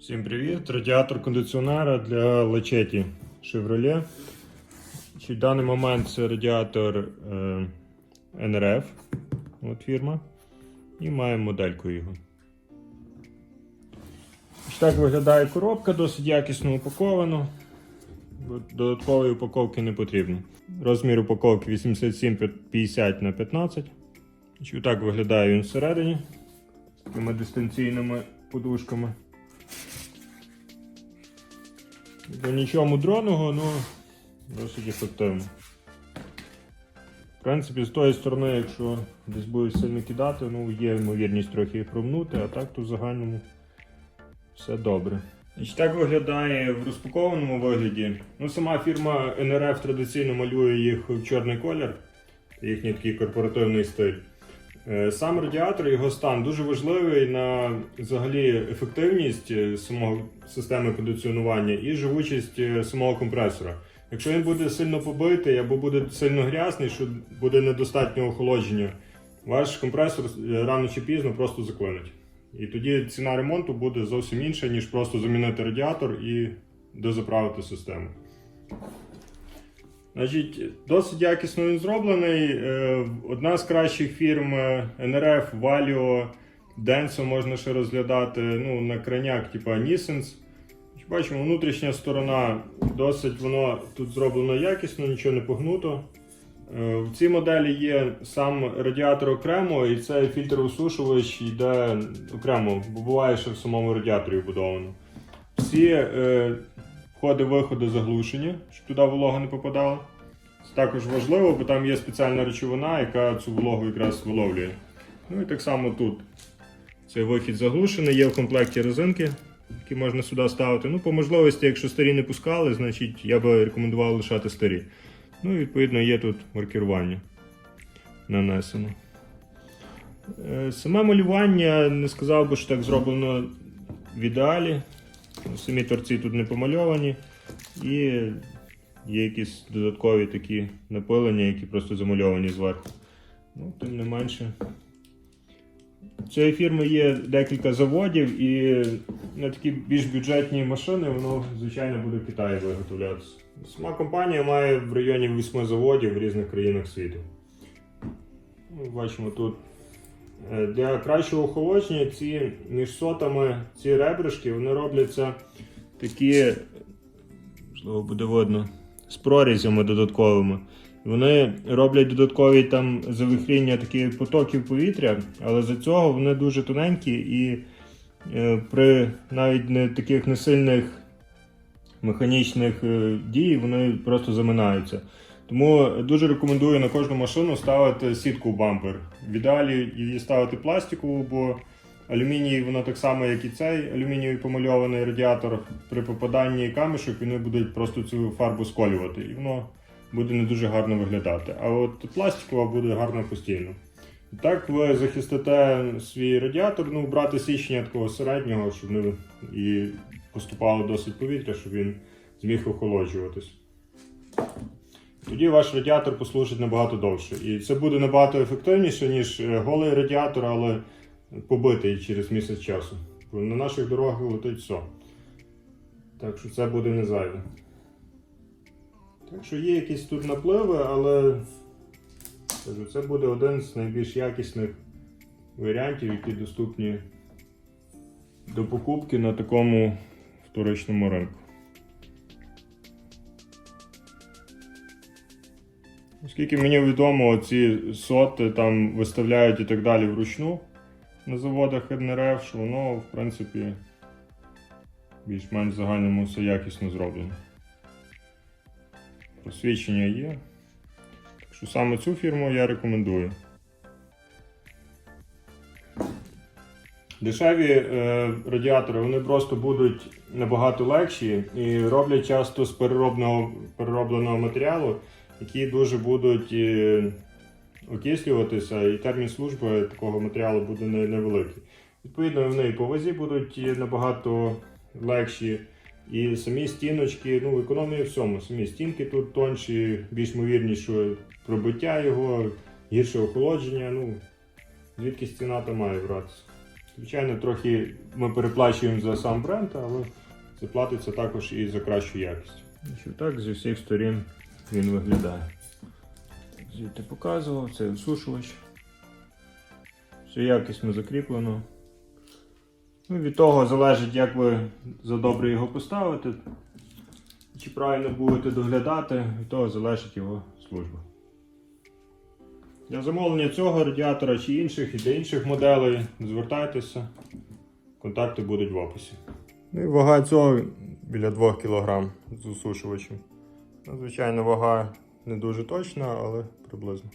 Всім привіт! Радіатор кондиціонера для Лачеті Chevrolet. В даний момент це радіатор е, NRF, от фірма. І маємо модельку його. Ось так виглядає коробка, досить якісно упаковано. Додаткової упаковки не потрібно. Розмір упаковки 87-50 на 15. Ось так виглядає він всередині з такими дистанційними подушками. Бо нічого мудроного, але досить ефективно. В принципі, з тої сторони, якщо десь буде сильно кидати, ну є ймовірність трохи їх промнути, а так то в загальному все добре. Значить, так виглядає в розпакованому вигляді. Ну, Сама фірма NRF традиційно малює їх в чорний колір, їхній такий корпоративний стиль. Е, Сам радіатор, його стан дуже важливий на взагалі ефективність е, самого системи кондиціонування і живучість е, самого компресора. Якщо він буде сильно побитий або буде сильно грязний, що буде недостатньо охолодження, ваш компресор рано чи пізно просто заклинить. І тоді ціна ремонту буде зовсім інша, ніж просто замінити радіатор і дозаправити систему. Значить, Досить якісно він зроблений. Е, Одна з кращих фірм е, NRF, Valio, Denso можна ще розглядати. Ну, на краняк, типу Nissens. Бачимо, внутрішня сторона досить воно тут зроблено якісно, нічого не погнуто. Е, В цій моделі є сам радіатор окремо, і цей фільтр-осушувач йде окремо, бо буває, що в самому радіаторі вбудовано. Всі входи-виходи заглушені, щоб туди волога не попадала. Це також важливо, бо там є спеціальна речовина, яка цю вологу якраз виловлює. Ну і так само тут. Цей вихід заглушений, є в комплекті резинки, які можна сюди ставити. Ну, по можливості, якщо старі не пускали, значить я би рекомендував лишати старі. Ну і відповідно є тут маркірування нанесено. Е, Саме малювання не сказав би, що так зроблено в ідеалі. Самі торці тут не помальовані. І є якісь додаткові такі напилення, які просто замальовані зверху. Ну, тим не менше. У цієї фірми є декілька заводів, і на такі більш бюджетні машини воно, звичайно, буде в Китаї виготовлятися. Сама компанія має в районі 8 заводів в різних країнах світу. Ну, Бачимо тут. Е, Для кращого охолодження ці між сотами ці ребришки вони робляться такі, можливо, буде видно, з прорізями додатковими. Вони роблять додаткові там завихріння таких потоків повітря, але за цього вони дуже тоненькі і е, при навіть не таких несильних механічних е, дій вони просто заминаються. Тому дуже рекомендую на кожну машину ставити сітку в бампер. В ідеалі її ставити пластикову, бо алюміній, воно так само, як і цей алюмінієвий помальований радіатор. При попаданні камішок вони будуть просто цю фарбу сколювати, і воно буде не дуже гарно виглядати. А от пластикова буде гарно постійно. Так ви захистите свій радіатор, ну брати січення такого середнього, щоб не і поступало досить повітря, щоб він зміг охолоджуватись. Тоді ваш радіатор послужить набагато довше. І це буде набагато ефективніше, ніж е, голий радіатор, але побитий через місяць часу. На наших дорогах летить все. Так що це буде не зайве. Так що є якісь тут напливи, але кажу, це буде один з найбільш якісних варіантів, які доступні до покупки на такому вторичному ринку. Оскільки мені відомо, ці соти там виставляють і так далі вручну на заводах НРФ, що воно, в принципі, більш-менш загальному все якісно зроблено. Посвідчення є. Так що саме цю фірму я рекомендую. Дешеві е, радіатори вони просто будуть набагато легші і роблять часто з переробного, переробленого матеріалу, які дуже будуть е, окислюватися, і термін служби такого матеріалу буде невеликий. Відповідно, вони і по вазі будуть е, набагато легші. І самі стіночки, ну, економія в всьому. Самі стінки тут тонші, більш ймовірніше пробиття його, гірше охолодження. Ну, звідки ціна то має братися. Звичайно, трохи ми переплачуємо за сам бренд, але це платиться також і за кращу якість. Так зі всіх сторін він виглядає. Звідти показував, це осушувач. Все якісно закріплено. Ну, від того залежить, як ви задобре його поставите, чи правильно будете доглядати, від того залежить його служба. Для замовлення цього радіатора чи інших і для інших моделей звертайтеся. Контакти будуть в описі. Ну і вага цього біля 2 кг з усушувачем. Звичайно, вага не дуже точна, але приблизно.